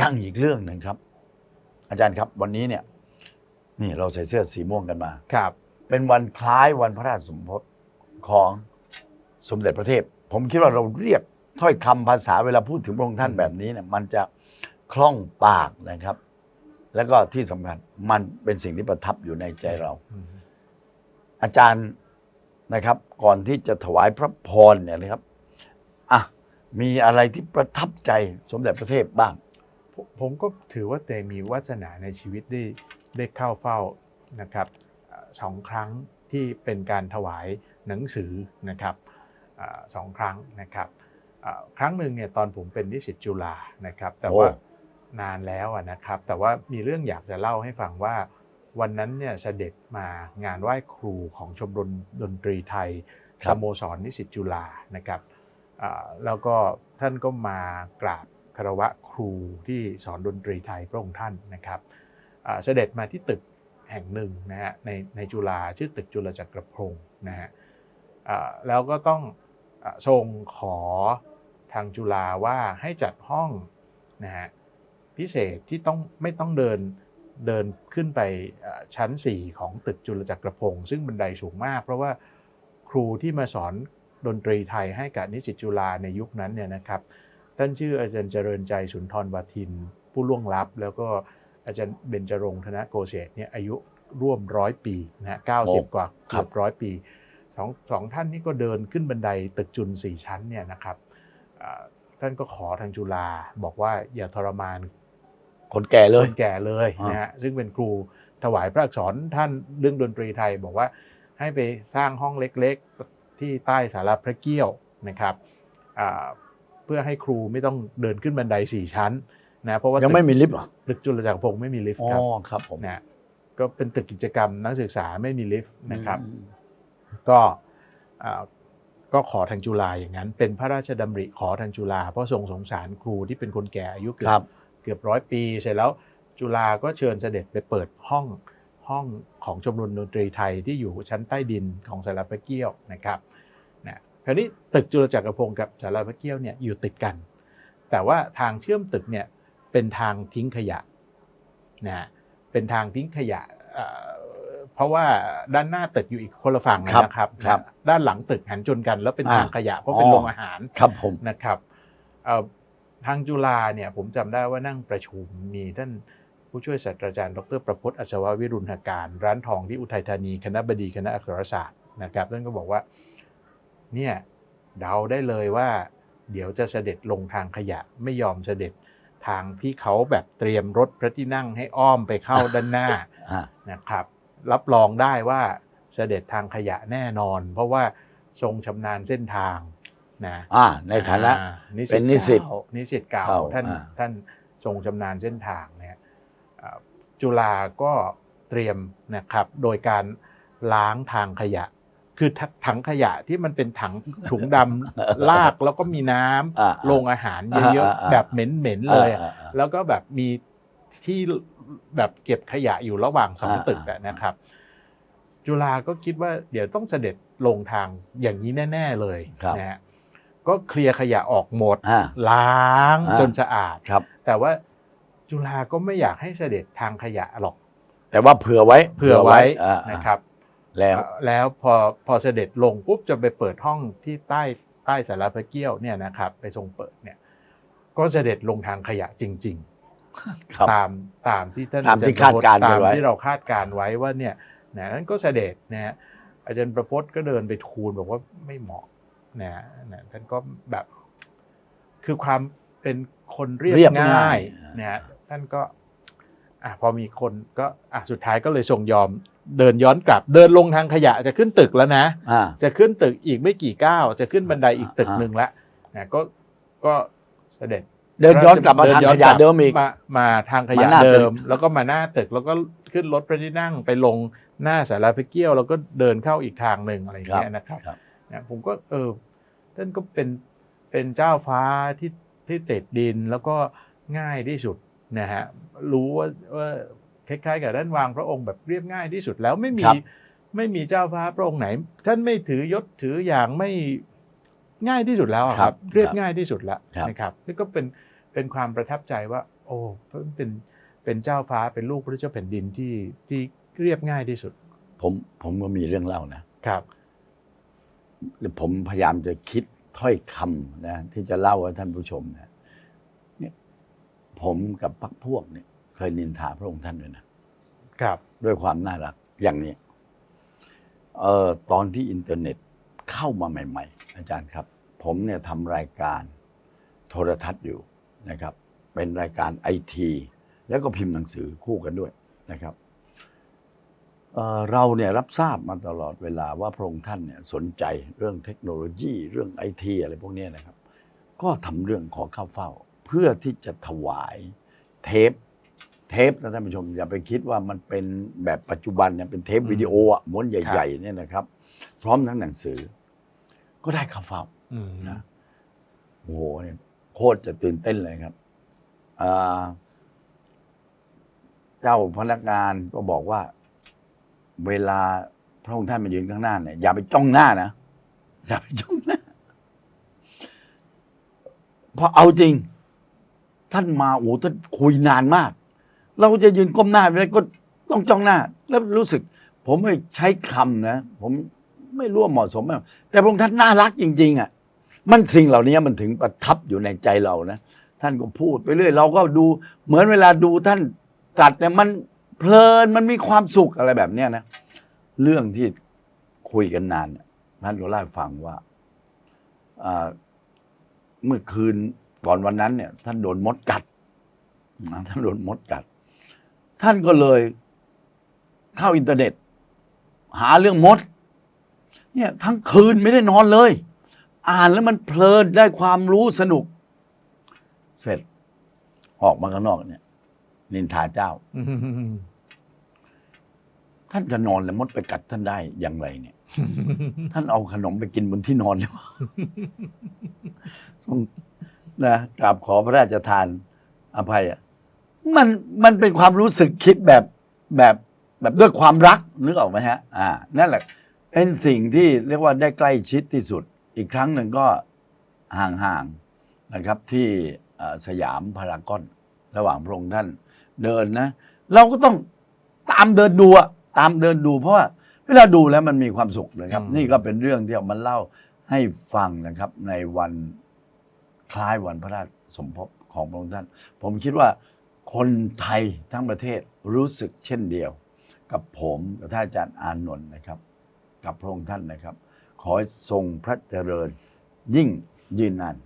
ยังอีกเรื่องหนึ่งครับ อาจารย์ครับ วันนี้เนี่ย นี่เราใส่เสื้อสีม่วงกันมา ครับ เป็นวันคล้ายวันพระราชสมภพของสมเด็จพระเทพ ผมคิดว่าเราเรียกถ้อยคำภาษาเวลาพูดถึงพระองค์ท่านแบบนี้เนี่ย มันจะคล่องปากนะครับ แล้วก็ที่สำคัญมันเป็นสิ่งที่ประทับอยู่ในใจเราอืมอาจารย์นะครับ ก่อนที่จะถวายพระพรเนี่ยนะครับอะมีอะไรที่ประทับใจสมเด็จพระเทพบ้าง ผมผมก็ถือว่าเตมีวาสนาในชีวิตได้ได้เข้าเฝ้านะครับเอ่อสองครั้งที่เป็นการถวายหนังสือนะครับเออสองครั้งนะครับเอ่อครั้งหนึ่งเนี่ยตอนผมเป็นนิสิตจุฬานะครับ แต่โอ้ว่านานแล้วอะนะครับ แต่ว่ามีเรื่องอยากจะเล่าให้ฟังว่า วันนั้นเนี่ยเสด็จมางานไหว้ครูของชมรมดนตรีไทยครัสบโมสรนิสิตจุฬานะครับอ่าแล้วก็ท่านก็มากราบ คารวะครูที่สอนดนตรีไทยพระองค์ท่านนะครับเสด็จมาที่ตึกแห่งหนึ่งนะฮะในในจุฬาชื่อตึกจุลจักรพงศ์นะฮะแล้วก็ต้องทรงขอทางจุฬาว่าให้จัดห้องนะฮะพิเศษที่ต้องไม่ต้องเดินเดินขึ้นไปชั้น 4 ของตึกจุลจักรพงศ์ซึ่งบันไดสูงมาก เพราะว่าครูที่มาสอนดนตรีไทยให้กับนิสิตจุฬาในยุคนั้นเนี่ยนะครับ ท่านชื่ออาจารย์เจริญใจสุนทรวาทิน ผู้ล่วงลับ แล้วก็อาจารย์เบญจรงค์ธนโกเศษเนี่ยอายุร่วมร้อยปีนะฮะเก้าโอ้สิบกว่าครัเกืบอบร้อยปีสองสองท่านนี้ก็เดินขึ้นบันไดตึกจุลสี่ชั้นเนี่ยนะครับอ่าท่านก็ขอทางจุฬาบอกว่าอย่าทรมานคนแก่เลคยนแก่เลยอ่านนะฮะซึ่งเป็นครูถวายพระอักษรท่านเรื่องดนตรีไทยบอกว่าให้ไปสร้างห้องเล็กๆที่ใต้สาราพระเกี้ยวนะครับอ่า เพื่อให้ครูไม่ต้องเดินขึ้นบันไดสี่ชั้นนะเพราะว่ายังไม่มีลิฟต์เหรอตึกจุลจักรพงศ์ไม่มีลิฟต์อ๋อครับครับผมนะก็เป็นตึกกิจกรรมนักศึกษาไม่มีลิฟต์นะครับอืมก็อ่าก็ขอทางจุฬาอย่างนั้น เป็นพระราชดำริขอทางจุฬาเพราะทรงสงสารครูที่เป็นคนแก่อายุเกืครับเกือบร้อยปี เสร็จแล้วจุฬาก็เชิญเสด็จไปเปิดห้องห้องของชมรมดนตรีไทยที่อยู่ชั้นใต้ดินของสาราพระเกี้ยวนะครับนะค ราวนี้ตึกจุลจักรพงศ์กับสาราพระเกี้ยวเนี่ยอยู่ติดกัน แต่ว่าทางเชื่อมตึกเนี่ยเป็นทางทิ้งขยะนะฮะเป็นทางทิ้งขยะเอ่อเพราะว่าด้านหน้าตึกอยู่อีกคนละฝั่งครับนะครับครับด้านหลังตึกหันชนกัน แล้วเป็นอ่าทางขยะเพราะเป็นอ๋อโรงอาหารครับผมนะครับเอ่อทางจุฬาเนี่ยผมจำได้ว่านั่งประชุมมีท่านผู้ช่วยศาสตราจารย์ ดรประพจน์อัศววิรุณหการ ร้านทองที่อุทัยธานี คณะบดีคณะอักษรศาสตร์นะครับท่านก็บอกว่า เนี่ยเดาได้เลยว่า เดี๋ยวจะเสด็จลงทางขยะไม่ยอมเสด็จทางที่เขาแบบเตรียมรถพระที่นั่งให้อ้อมไปเข้าด้านหน้าอ่านะครับ รับรองได้ว่าเสด็จทางขยะแน่นอน เพราะว่าทรงชำนาญเส้นทางนะอ่าในฐานะอ่าเป็นนิสิตเก่านิสิตเก่าเก่าท่านอ่าท่านทรงชำนาญเส้นทางเนี่ยอ่าจุฬาก็เตรียมนะครับโดยการล้างทางขยะ คือถถังขยะที่มันเป็นถังถุงดำลากแล้วก็มีน้ำอ่าโรงอาหารเยอะอ่าอ่าๆแบบเหม็นๆเลยอะอ่าอ่าแล้วก็แบบมีที่แบบเก็บขยะอยู่ระหว่างสองอ่าตึกอะอ่านนะครับ จุฬาก็คิดว่าเดี๋ยวต้องเสด็จลงทางอย่างนี้แน่ ๆเลยครับนะฮะก็เคลียร์ขยะออกหมดอ่าล้างอ่าจนสะอาดครับ แต่ว่าจุฬาก็ไม่อยากให้เสด็จทางขยะหรอก แต่ว่าเผื่อไว้ เผื่อไว้อ่าอ่านะครับ แล้วเอ่อแล้วพอพอเสด็จลงปุ๊บจะไปเปิดห้องที่ใต้ใต้สาราพระเกี้ยวเนี่ยนะครับไปทรงเปิดเนี่ยก็เสด็จลงทางขยะจริงๆครับตามตามที่ท่านตามที่อจย์ประพจน์คาดการณ์ตามไว้ที่เราคาดการณ์ไว้ว่าเนี่ยนะนั้นก็เสด็จนะฮะอาจารย์ประพจน์ก็เดินไปทูลบอกว่าไม่เหมาะนะฮะนะท่านก็แบบคือความเป็นคนเรียบเรียบง่าง่ายยนะฮะท่านก็อะพอมีคนก็อะสุดท้ายก็เลยทรงยอม เดินย้อนกลับ เดินลงทางขยะจะขึ้นตึกแล้วนะ อ่า จะขึ้นตึกอีกไม่กี่ก้าวจะขึ้นบันไดอีกตึกอ่าหนึ่งละนะก็ก็เสด็จเดินย้อนกลับมาทางขยะเดิมอีกมามาทางขยะมาหน้าตึก เดิม แล้วก็มาหน้าตึกแล้วก็ขึ้นรถพระที่นั่งไปลงหน้าสาราพระเกี้ยวแล้วก็เดินเข้าอีกทางหนึ่งอะไรอย่างเงี้ยนะครับครับ นะผมก็เออท่านก็เป็นเป็นเจ้าฟ้าที่ที่ติดดินแล้วก็ง่ายที่สุดนะฮะรู้ว่าว่า คล้ายๆ กับท่านวางพระองค์แบบเรียบง่ายที่สุดแล้วไม่มีครับไม่มีเจ้าฟ้าพระองค์ไหน ท่านไม่ถือยศถืออย่างไม่ง่ายที่สุดแล้วอะคครัรับบเรียบครับง่ายที่สุดแล้วครับนะครับนี่ก็เป็นเป็นความประทับใจว่า โอ้เป็นเป็นเจ้าฟ้าเป็นลูกพระเจ้าแผ่นดินที่ที่เรียบง่ายที่สุด ผมผมก็มีเรื่องเล่านะครับผมพยายามจะคิดถ้อยคำนะที่จะเล่าให้ท่านผู้ชมนะเนี่ยผมกับพักพวกเนี่ย เคยนินทาพระองค์ท่านด้วยนะครับ ด้วยความน่ารักอย่างนี้เอ่อตอนที่อินเทอร์เน็ตเข้ามาใหม่ ๆ อาจารย์ครับ ผมเนี่ยทำรายการโทรทัศน์อยู่นะครับ เป็นรายการไอทีแล้วก็พิมพ์หนังสือคู่กันด้วยนะครับเอ่อเราเนี่ยรับทราบมาตลอดเวลาว่าพระองค์ท่านเนี่ยสนใจเรื่องเทคโนโลยีเรื่องไอทีอะไรพวกเนี้ยนะครับ ก็ทำเรื่องขอเข้าเฝ้า เพื่อที่จะถวายเทป เทปนะท่านผู้ชมอย่าไปคิดว่ามันเป็นแบบปัจจุบันเนี่ยเป็นเทปวิดีโออะม้วนใหญ่ ๆ เนี่ยนะครับ พร้อมทั้งหนังสือ ก็ได้เข้าเฝ้าอืมนะโอ้โหเนี่ยโคตรจะตื่นเต้นเลยครับอ่าเจ้าพนักงานก็บอกว่า เวลาพระองค์ท่านมายืนข้างหน้าเนี่ยอย่าไปจ้องหน้านะอย่าไปจ้องหน้าเพราะเอาจริง ท่านมาโอ้โหท่านคุยนานมาก เราจะยืนก้มหน้าไปแล้วก็ต้องจ้องหน้า แล้วรู้สึก ผมไม่ใช้คำนะ ผมไม่รู้ว่าเหมาะสมไหมแต่พระองค์ท่านน่ารักจริง ๆอะมันสิ่งเหล่านี้มันถึงประทับอยู่ในใจเรานะท่านก็พูดไปเรื่อยเราก็ดูเหมือนเวลาดูท่านตัดเนี่ยมันเพลินมันมีความสุขอะไรแบบเนี้ยนะ เรื่องที่คุยกันนานท่านก็เล่าฟังว่าอ่าเมื่อคืนก่อนวันนั้นเนี่ย ท่านโดนมดกัดนะท่านโดนมดกัด ท่านก็เลยเข้าอินเทอร์เน็ต หาเรื่องมด เนี่ยทั้งคืนไม่ได้นอนเลย อ่านแล้วมันเพลินได้ความรู้สนุก เสร็จ ออกมาข้างนอกเนี่ย นินทาเจ้าอืมท่านจะนอนแล้วมดไปกัดท่านได้อย่างไรเนี่ย ท่านเอาขนมไปกินบนที่นอนหรือเปล่าต้องนะกราบขอพระราชทานอภัยอะ มันมันเป็นความรู้สึกคิดแบบแบบแบบด้วยความรักนึกออกไหมฮะ อ่า นั่นแหละ เป็นสิ่งที่เรียกว่าได้ใกล้ชิดที่สุด อีกครั้งหนึ่งก็ห่างๆนะครับที่เอ่อสยามพารากอนระหว่างพระองค์ท่านเดินนะ เราก็ต้องตามเดินดูอะตามเดินดูเพราะว่าเวลาดูแล้วมันมีความสุขนะครับ นี่ก็เป็นเรื่องที่เอามาเล่าให้ฟังนะครับ ในวันคล้ายวันพระราชสมภพของพระองค์ท่าน ผมคิดว่า คนไทยทั้งประเทศรู้สึกเช่นเดียว กับผมกับท่านอาจารย์อานนท์นะครับ กับพระองค์ท่านนะครับ ขอทรงพระเจริญยิ่งยืนนาน